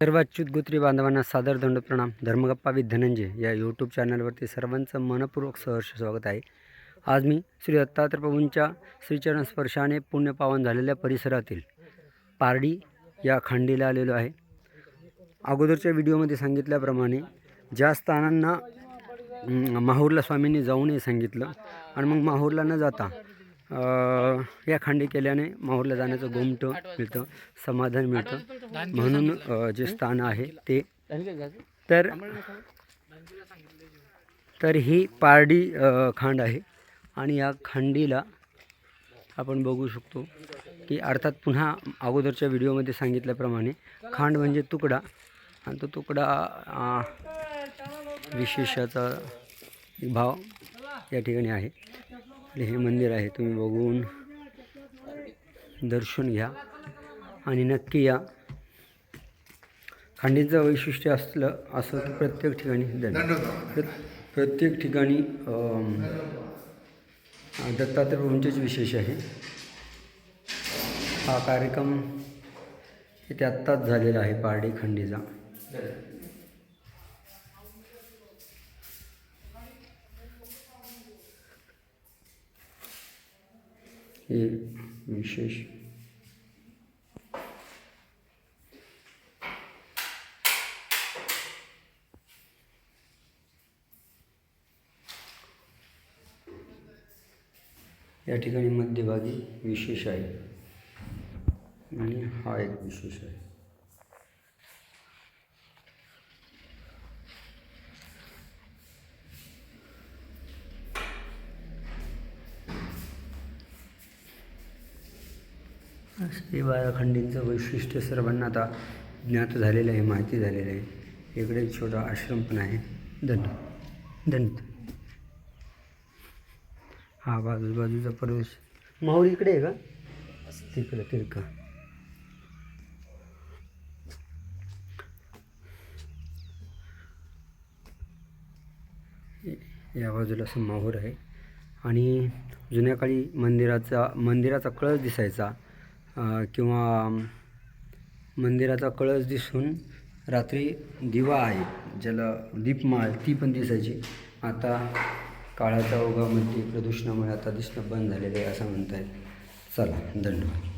सर्व अच्युत गोत्री बांधवांना सादर दंड प्रणाम. धर्मगप्पा विथ धनंजय या यूट्यूब चॅनलवरती सर्वांचं मनपूर्वक सहर्ष स्वागत आहे. आज मी श्री दत्तात्रय प्रभूंच्या श्रीचरण स्पर्शाने पुण्यपावन झालेल्या परिसरातील पारडी या खांडीला आलेलो आहे. अगोदरच्या व्हिडिओमध्ये सांगितल्याप्रमाणे ज्या स्थानांना माहूरला स्वामींनी जाऊ नये सांगितलं आणि मग माहूरला न जाता या खांडी केल्याने माहूरला जाण्याचं गोमटं मिळतं समाधान मिळतं. म्हणून जे स्थान आहे ते तर तर ही पारडी खांड आहे आणि या खांडीला आपण बघू शकतो की अर्थात पुन्हा अगोदरच्या व्हिडिओमध्ये सांगितल्याप्रमाणे खांड म्हणजे तुकडा आणि तो तुकडा विशेषाचा भाव या ठिकाणी आहे. आणि हे मंदिर आहे तुम्ही बघून दर्शन घ्या आणि नक्की या. खांडीचं वैशिष्ट्य असलं असं की प्रत्येक ठिकाणी प्रत्येक ठिकाणी दत्तात्रय प्रभूंचेच विशेष आहे. हा कार्यक्रम इथे आत्ताच झालेला आहे पारडी खंडीचा. हे विशेष. या ठिकाणी मध्यभागी विशेष आहे. आणि हा एक विशेष आहे. हे वैशिष्ट्य सर्वांना आता ज्ञात झालेलं आहे माहिती झालेलं आहे. इकडे एक छोटा आश्रम पण आहे. दंड. दंड. हा बाजू बाजूचा प्रवेश. माऊली इकडे आहे का? तिकडं तिरका या बाजूला असं माहूर आहे. आणि जुन्या काळी मंदिराचा मंदिराचा कळस दिसायचा. किंवा मंदिराचा कळस दिसून रात्री दिवा आहे ज्याला दीपमाळ ती पण दिसायची. आता काळाच्या ओघामध्ये प्रदूषणामुळे आता दिसणं बंद झालेलं आहे असं म्हणता येईल चला धन्यवाद.